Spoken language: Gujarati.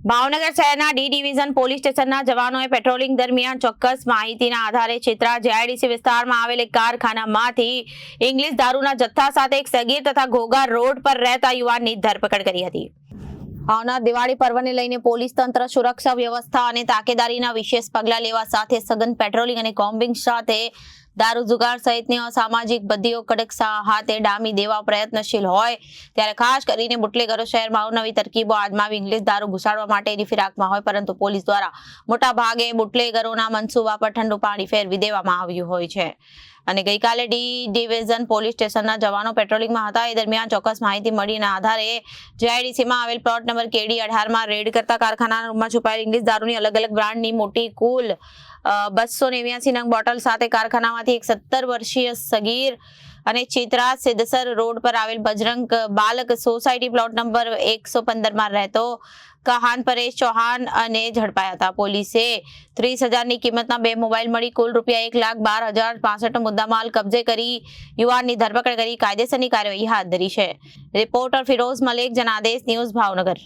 ભાવનગર શહેરના ડી ડિવિઝન પોલીસ સ્ટેશનના જવાનોએ પેટ્રોલિંગ દરમિયાન ચોક્કસ માહિતીના આધારે ચિત્રા જેઆઈડીસી વિસ્તારમાં આવેલ એક કારખાનામાંથી ઇંગ્લિશ દારૂના જથ્થા સાથે એક સગીર તથા ઘોઘા રોડ પર રહેતા યુવાનની ધરપકડ કરી હતી. આવનાર દિવાળી પર્વને લઈને પોલીસ તંત્ર સુરક્ષા વ્યવસ્થા અને તાકેદારીના વિશેષ પગલાં લેવા સાથે સઘન પેટ્રોલિંગ અને કોમ્બિંગ સાથે દારૂ જુગાર સહિતની અસામાજિક બદીઓ કડક હાથે ડામી દેવા પ્રયત્નશીલ હોય. ત્યારે ખાસ કરીને બુટલેગરો શહેરમાં અવનવી તરકીબો આજમાવી ઇંગ્લિશ દારૂ ઘુસાડવા માટેની ફિરાકમાં હોય, પરંતુ પોલીસ દ્વારા મોટા ભાગે બુટલેગરોના મનસુબા પર ઠંડુ પાણી ફેરવી દેવામાં આવ્યું હોય છે. અને ગઈકાલે ડી ડિવિઝન પોલીસ સ્ટેશનના જવાનો પેટ્રોલિંગમાં હતા. એ દરમિયાન ચોક્કસ માહિતી મળીના આધારે જેઆઈડીસીમાં આવેલ પ્લોટ નંબર કેડી અઢારમાં રેડ કરતા કારખાના રૂમમાં છુપાયેલ ઇંગ્લિશ દારૂની અલગ અલગ બ્રાન્ડની મોટી કુલ બસો નેવ્યાસી નંગ બોટલ સાથે કારખાનામાંથી એક સત્તર વર્ષીય સગીર અને ચિત્રા સિદ્ધસર રોડ પર આવેલ બજરંગ બાલક સોસાયટી પ્લોટ નંબર એકસો પંદરમાં રહેતો કહાન પરેશ ચૌહાણ અને ઝડપાયા હતા. પોલીસે ત્રીસ હજારની કિંમતના બે મોબાઈલ મળી, કુલ રૂપિયા એક લાખ બાર હજાર પાસઠ મુદ્દામાલ કબજે કરી યુવાનની ધરપકડ કરી કાયદેસરની કાર્યવાહી હાથ ધરી છે. Reporter Firoz Malek, Janadesh news Bhavnagar.